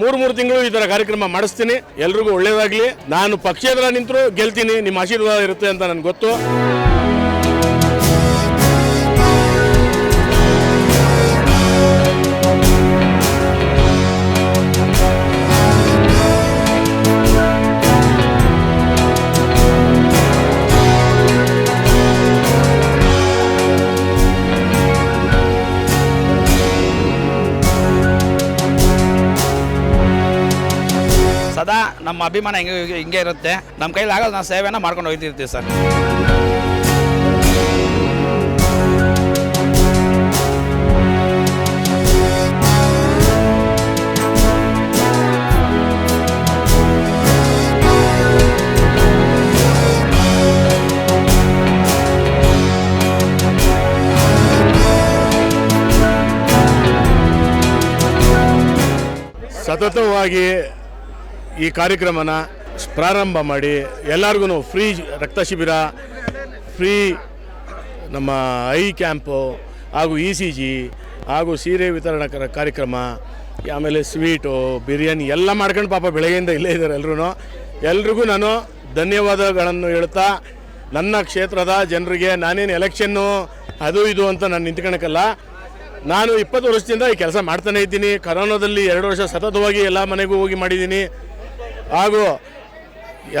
ಮೂರು ಮೂರು ತಿಂಗಳು ಈ ಥರ ಕಾರ್ಯಕ್ರಮ ಮಾಡಿಸ್ತೀನಿ. ಎಲ್ರಿಗೂ ಒಳ್ಳೇದಾಗ್ಲಿ. ನಾನು ಪಕ್ಷೇತರ ನಿಂತರೂ ಗೆಲ್ತೀನಿ. ನಿಮ್ಮ ಆಶೀರ್ವಾದ ಇರುತ್ತೆ ಅಂತ ನನಗೆ ಗೊತ್ತು. ಸದಾ ನಮ್ಮ ಅಭಿಮಾನ ಹಿಂಗೆ ಹಿಂಗೆ ಇರುತ್ತೆ. ನಮ್ಮ ಕೈಲಿ ಆಗೋದು ನಾವು ಸೇವೆನ ಮಾಡ್ಕೊಂಡು ಹೋಗ್ತಿರ್ತೀವಿ ಸರ್. ಸತತವಾಗಿ ಈ ಕಾರ್ಯಕ್ರಮನ ಪ್ರಾರಂಭ ಮಾಡಿ ಎಲ್ಲರಿಗೂ ಫ್ರೀ ರಕ್ತ ಶಿಬಿರ, ಫ್ರೀ ನಮ್ಮ ಐ ಕ್ಯಾಂಪು ಹಾಗೂ ಇ ಸಿ ಜಿ ಹಾಗೂ ಸೀರೆ ವಿತರಣಾ ಕರ- ಕಾರ್ಯಕ್ರಮ, ಆಮೇಲೆ ಸ್ವೀಟು, ಬಿರಿಯಾನಿ ಎಲ್ಲ ಮಾಡ್ಕೊಂಡು ಪಾಪ ಬೆಳಗ್ಗೆಯಿಂದ ಇಲ್ಲೇ ಇದ್ದಾರೆ ಎಲ್ಲರೂ ಎಲ್ರಿಗೂ ನಾನು ಧನ್ಯವಾದಗಳನ್ನು ಹೇಳ್ತಾ, ನನ್ನ ಕ್ಷೇತ್ರದ ಜನರಿಗೆ ನಾನೇನು ಎಲೆಕ್ಷನ್ನು ಅದು ಇದು ಅಂತ ನಾನು ನಿಂತ್ಕೊಳಕ್ಕಲ್ಲ ನಾನು ಇಪ್ಪತ್ತು ವರ್ಷದಿಂದ ಈ ಕೆಲಸ ಮಾಡ್ತಾನೆ ಇದ್ದೀನಿ. ಕರೋನಾದಲ್ಲಿ ಎರಡು ವರ್ಷ ಸತತವಾಗಿ ಎಲ್ಲ ಮನೆಗೂ ಹೋಗಿ ಮಾಡಿದ್ದೀನಿ. ಹಾಗೂ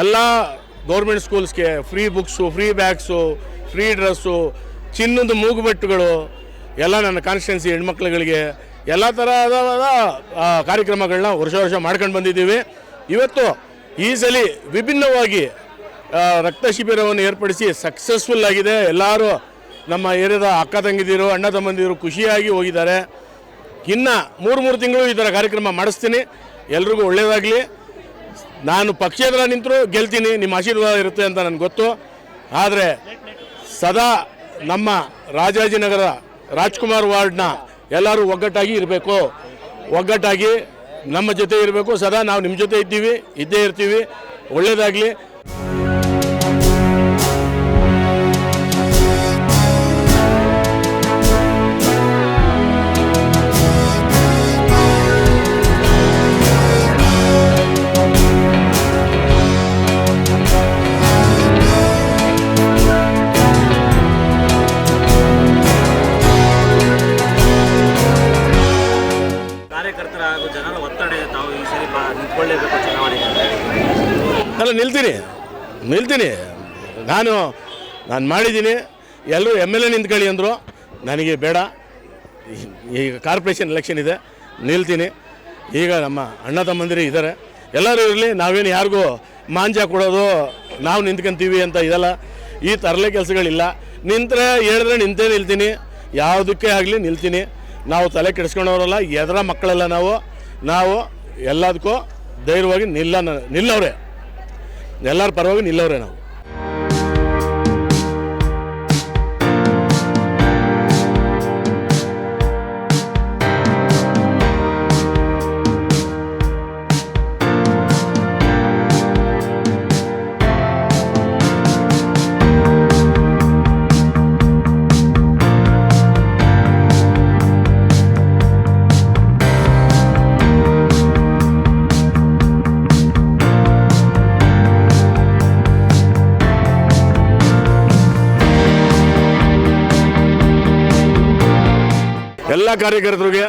ಎಲ್ಲ government ಸ್ಕೂಲ್ಸ್ಗೆ free books free bags free dress ಚಿನ್ನದ ಮೂಗುಬೆಟ್ಟುಗಳು, ಎಲ್ಲ ನನ್ನ ಕಾನ್ಸ್ಟಿಟ್ಯೂನ್ಸಿ ಹೆಣ್ಮಕ್ಳುಗಳಿಗೆ ಎಲ್ಲ ಥರದ ಕಾರ್ಯಕ್ರಮಗಳನ್ನ ವರ್ಷ ವರ್ಷ ಮಾಡ್ಕೊಂಡು ಬಂದಿದ್ದೀವಿ. ಇವತ್ತು ಈ ಸಲ ವಿಭಿನ್ನವಾಗಿ ರಕ್ತ ಶಿಬಿರವನ್ನು ಏರ್ಪಡಿಸಿ ಸಕ್ಸಸ್ಫುಲ್ ಆಗಿದೆ. ಎಲ್ಲರೂ ನಮ್ಮ ಏರಿಯಾದ ಅಕ್ಕ ತಂಗಿದಿರು, ಅಣ್ಣ ತಮ್ಮಂದಿರು ಖುಷಿಯಾಗಿ ಹೋಗಿದ್ದಾರೆ. ಇನ್ನು ಮೂರು ಮೂರು ತಿಂಗಳು ಈ ಥರ ಕಾರ್ಯಕ್ರಮ ಮಾಡಿಸ್ತೀನಿ. ಎಲ್ರಿಗೂ ಒಳ್ಳೆಯದಾಗಲಿ ನಾನು ಪಕ್ಷೇತರ ನಿಂತರೂ ಗೆಲ್ತೀನಿ, ನಿಮ್ಮ ಆಶೀರ್ವಾದ ಇರುತ್ತೆ ಅಂತ ನನಗೆ ಗೊತ್ತು. ಆದರೆ ಸದಾ ನಮ್ಮ ರಾಜಾಜಿನಗರ ರಾಜ್ಕುಮಾರ್ ವಾರ್ಡ್ನ ಎಲ್ಲರೂ ಒಗ್ಗಟ್ಟಾಗಿ ಇರಬೇಕು. ಒಗ್ಗಟ್ಟಾಗಿ ನಮ್ಮ ಜೊತೆ ಇರಬೇಕು. ಸದಾ ನಾವು ನಿಮ್ಮ ಜೊತೆ ಇದ್ದೀವಿ, ಇದ್ದೇ ಇರ್ತೀವಿ. ಒಳ್ಳೆಯದಾಗಲಿ ಅಲ್ಲ, ನಿಲ್ತೀನಿ. ನಿಲ್ತೀನಿ. ನಾನು ನಾನು ಮಾಡಿದ್ದೀನಿ. ಎಲ್ಲರೂ ಎಂ ಎಲ್ ಎ ನಿಂತ್ಕೊಳ್ಳಿ ಅಂದರು. ನನಗೆ ಬೇಡ. ಈಗ ಕಾರ್ಪೊರೇಷನ್ ಎಲೆಕ್ಷನ್ ಇದೆ. ನಿಲ್ತೀನಿ. ಈಗ ನಮ್ಮ ಅಣ್ಣ ತಮ್ಮಂದಿರು ಇದ್ದಾರೆ. ಎಲ್ಲರೂ ಇರಲಿ, ನಾವೇನು ಯಾರಿಗೂ ಮಾಂಜ ಕೊಡೋದು, ನಾವು ನಿಂತ್ಕೊಂತೀವಿ ಅಂತ ಇದೆಲ್ಲ. ಈ ತರಲೆ ಕೆಲಸಗಳಿಲ್ಲ. ನಿಂತರೆ ಹೇಳಿದ್ರೆ ನಿಂತೇ ನಿಲ್ತೀನಿ. ಯಾವುದಕ್ಕೆ ಆಗಲಿ ನಿಲ್ತೀನಿ. ನಾವು ತಲೆ ಕೆಡಿಸ್ಕೊಂಡವರಲ್ಲ, ಎದರ ಮಕ್ಕಳಲ್ಲ ನಾವು. ನಾವು ಎಲ್ಲದಕ್ಕೂ ಧೈರ್ಯವಾಗಿ ನಿಲ್ಲ ನಿಲ್ಲವ್ರೆ. ಎಲ್ಲರ ಪರವಾಗಿ ನಿಲ್ಲವ್ರೆ ನಾವು. ಎಲ್ಲ ಕಾರ್ಯಕರ್ತರಿಗೆ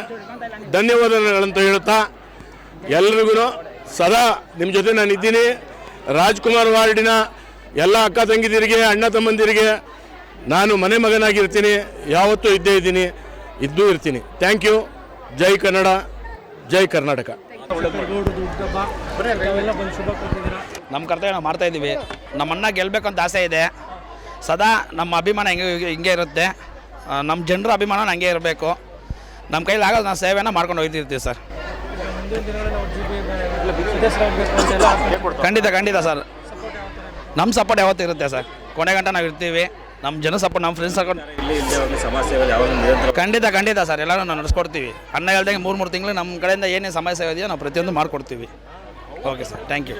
ಧನ್ಯವಾದಗಳಂತ ಹೇಳುತ್ತಾ ಎಲ್ರಿಗೂ ಸದಾ ನಿಮ್ಮ ಜೊತೆ ನಾನು ಇದ್ದೀನಿ. ರಾಜ್ಕುಮಾರ್ ವಾರ್ಡಿನ ಎಲ್ಲ ಅಕ್ಕ ತಂಗಿದಿರಿಗೆ, ಅಣ್ಣ ತಮ್ಮಂದಿರಿಗೆ ನಾನು ಮನೆ ಮಗನಾಗಿರ್ತೀನಿ. ಯಾವತ್ತೂ ಇದ್ದೇ ಇದ್ದೀನಿ. ಇದ್ದೂ ಇರ್ತೀನಿ. ಥ್ಯಾಂಕ್ ಯು ಜೈ ಕನ್ನಡ, ಜೈ ಕರ್ನಾಟಕ. ನಮ್ಮ ಕರ್ತವ್ಯ ನಾವು ಮಾಡ್ತಾ ಇದ್ದೀವಿ. ನಮ್ಮ ಅಣ್ಣ ಗೆಲ್ಲಬೇಕು ಅಂತ ಆಸೆ ಇದೆ. ಸದಾ ನಮ್ಮ ಅಭಿಮಾನ ಹಿಂಗೆ ಹಿಂಗೆ ಇರುತ್ತೆ. ನಮ್ಮ ಜನರ ಅಭಿಮಾನ ಹಂಗೆ ಇರಬೇಕು. ನಮ್ಮ ಕೈಲಿ ಆಗೋದು ನಾವು ಸೇವೆನ ಮಾಡ್ಕೊಂಡು ಹೋಗ್ತಿರ್ತೀವಿ ಸರ್. ಖಂಡಿತ ಖಂಡಿತ ಸರ್. ನಮ್ಮ ಸಪೋರ್ಟ್ ಯಾವತ್ತೂ ಇರುತ್ತೆ ಸರ್. ಕೊನೆ ಗಂಟೆ ನಾವು ಇರ್ತೀವಿ. ನಮ್ಮ ಜನ ಸಪೋರ್ಟ್ ನಮ್ಮ ಫ್ರೆಂಡ್ಸ್ ಹಾಕೊಂಡು ಖಂಡಿತ ಖಂಡಿತ ಸರ್. ಎಲ್ಲರೂ ನಾವು ನಡೆಸ್ಕೊಡ್ತೀವಿ. ಅನ್ನ ಹೇಳ್ದಂಗೆ ಮೂರು ಮೂರು ತಿಂಗಳು ನಮ್ಮ ಕಡೆಯಿಂದ ಏನೇ ಸಮಸ್ಯೆ ಇದೆಯೋ ನಾವು ಪ್ರತಿಯೊಂದು ಮಾಡಿಕೊಡ್ತೀವಿ. Okay sir thank you